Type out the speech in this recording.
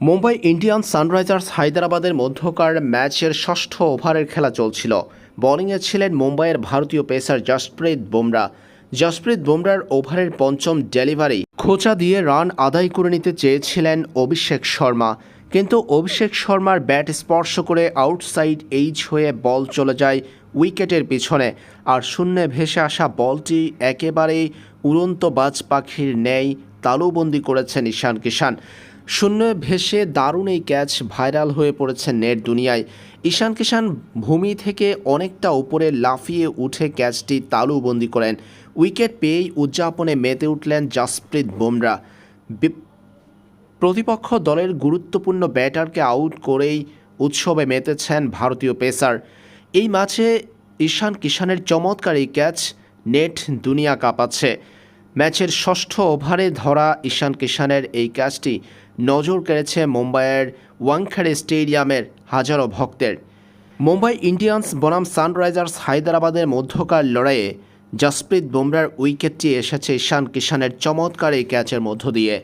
Mumbai Indian Sunrisers হায়দ্রাবাদের মধ্যকার ম্যাচের ষষ্ঠ ওভারের খেলা চলছিল। বোলিংয়ে ছিলেন মুম্বাইয়ের ভারতীয় পেসার জসপ্রীত বুমরা। জসপ্রীত বুমরার ওভারের পঞ্চম ডেলিভারি খোঁচা দিয়ে রান আদায় করে নিতে চেয়েছিলেন অভিষেক শর্মা। কিন্তু অভিষেক শর্মার ব্যাট স্পর্শ করে আউটসাইড এইচ হয়ে বল চলে যায় উইকেটের পিছনে। আর শূন্যে ভেসে আসা বলটি একেবারেই উড়ন্ত বাজ পাখির ন্যায় তালুবন্দি করেছেন ঈশান কিষান শূন্য ভেসে দারুণ এই ক্যাচ ভাইরাল হয়ে পড়েছে নেট দুনিয়ায়। ঈশান কিষান ভূমি থেকে অনেকটা উপরে লাফিয়ে উঠে ক্যাচটি তালুবন্দি করেন। উইকেট পেয়েই উদযাপনে মেতে উঠলেন জাসপ্রীত বুমরা। প্রতিপক্ষ দলের গুরুত্বপূর্ণ ব্যাটারকে আউট করেই উৎসবে মেতেছেন ভারতীয় পেসার। এই ম্যাচে ঈশান কিষানের চমৎকার এই ক্যাচ নেট দুনিয়া কাঁপাচ্ছে। ম্যাচের ষষ্ঠ ওভারে ধরা ঈশান কিষানের এই ক্যাচটি নজর কেড়েছে মুম্বাইয়ের ওয়াংখেড়ে স্টেডিয়ামের হাজারো ভক্তের। মুম্বাই ইন্ডিয়ান্স বনাম সানরাইজার্স হায়দ্রাবাদের মধ্যকার লড়াইয়ে জসপ্রীত বুমরার উইকেটটি এসেছে ঈশান কিষানের চমৎকার এই ক্যাচের মধ্য দিয়ে।